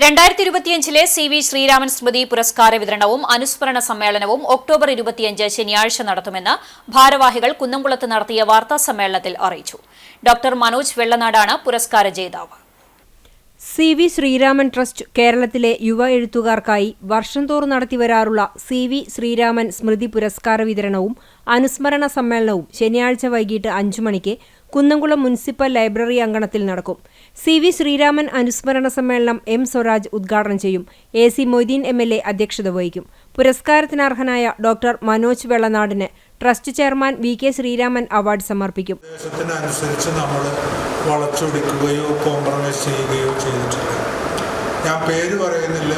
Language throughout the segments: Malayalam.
രണ്ടായിരത്തി ഇരുപത്തിയഞ്ചിലെ സി വി ശ്രീരാമൻ സ്മൃതി പുരസ്കാര വിതരണവും അനുസ്മരണ സമ്മേളനവും ഒക്ടോബർ ഇരുപത്തിയഞ്ച് ശനിയാഴ്ച നടത്തുമെന്ന് ഭാരവാഹികൾ കുന്നംകുളത്ത് നടത്തിയ വാർത്താ സമ്മേളനത്തിൽ അറിയിച്ചു. ഡോക്ടർ മനോജ് വെള്ളനാടാണ് പുരസ്കാര ജേതാവ്. സി വി ശ്രീരാമൻ ട്രസ്റ്റ് കേരളത്തിലെ യുവ എഴുത്തുകാർക്കായി വർഷം തോറും നടത്തിവരാറുള്ള സി വി ശ്രീരാമൻ സ്മൃതി പുരസ്കാര വിതരണവും അനുസ്മരണ സമ്മേളനവും ശനിയാഴ്ച വൈകിട്ട് അഞ്ചു മണിക്ക് കുന്നംകുളം മുനിസിപ്പൽ ലൈബ്രറി അങ്കണത്തിൽ നടക്കും. സി വി ശ്രീരാമൻ അനുസ്മരണ സമ്മേളനം എം സ്വരാജ് ഉദ്ഘാടനം ചെയ്യും. A C Moideen M L A അധ്യക്ഷത വഹിക്കും. പുരസ്കാരത്തിനർഹനായ doctor Manoj വെള്ളനാടിന് trust chairman V K Sreeraman award സമർപ്പിക്കും. അനുസരിച്ച് നമ്മൾ വളച്ചൊടിക്കുകയോ കോംപ്രമൈസ് ചെയ്യുകയോ ചെയ്തിട്ടില്ല ഞാൻ പേര് പറയുന്നില്ല.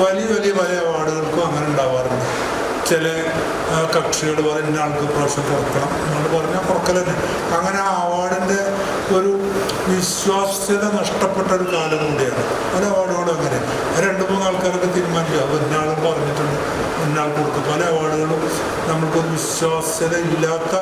വലിയ വലിയ പല അവാർഡുകൾക്കും അങ്ങനെ ഉണ്ടാവാറുണ്ട്. ചില കക്ഷികൾ പറയും ഇന്ന ആൾക്ക് പ്രാവശ്യം കൊടുക്കണം എന്നുള്ള പറഞ്ഞാൽ കൊടുക്കൽ അങ്ങനെ ആ അവാർഡിന്റെ ഒരു വിശ്വാസ്യത നഷ്ടപ്പെട്ട ഒരു കാലം കൂടിയാണ്. പല അവാർഡുകളും നമ്മൾക്കൊരു വിശ്വാസ്യത ഇല്ലാത്ത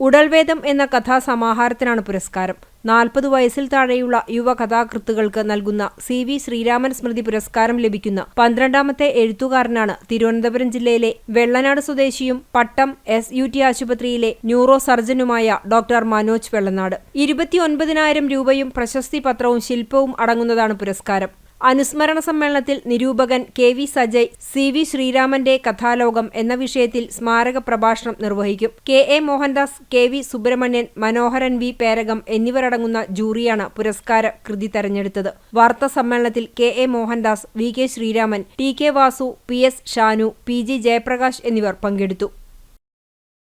ഉടൽവേദം എന്ന കഥാസമാഹാരത്തിനാണ് പുരസ്കാരം. നാൽപ്പത് വയസ്സിൽ താഴെയുള്ള യുവ കഥാകൃത്തുകൾക്ക് നൽകുന്ന സി വി ശ്രീരാമൻ സ്മൃതി പുരസ്കാരം ലഭിക്കുന്ന പന്ത്രണ്ടാമത്തെ എഴുത്തുകാരനാണ് തിരുവനന്തപുരം ജില്ലയിലെ വെള്ളനാട് സ്വദേശിയും പട്ടം എസ് യു ടി ആശുപത്രിയിലെ ന്യൂറോ സർജനുമായ ഡോക്ടർ മനോജ് വെള്ളനാട്. ഇരുപത്തിയൊൻപതിനായിരം രൂപയും പ്രശസ്തി പത്രവും ശില്പവും അടങ്ങുന്നതാണ് പുരസ്കാരം. അനുസ്മരണ സമ്മേളനത്തിൽ നിരൂപകൻ K V Sajay C V ശ്രീരാമന്റെ കഥാലോകം എന്ന വിഷയത്തിൽ സ്മാരക പ്രഭാഷണം നിർവഹിക്കും. K A Mohandas K V Subrahmanyan Manoharan V Perakam എന്നിവരടങ്ങുന്ന ജൂറിയാണ് പുരസ്കാര കൃതി തെരഞ്ഞെടുത്തത്. വാർത്താ സമ്മേളനത്തിൽ K A Mohandas V K Sreeraman T K Vasu P S Shanu P G Jayaprakash എന്നിവർ പങ്കെടുത്തു.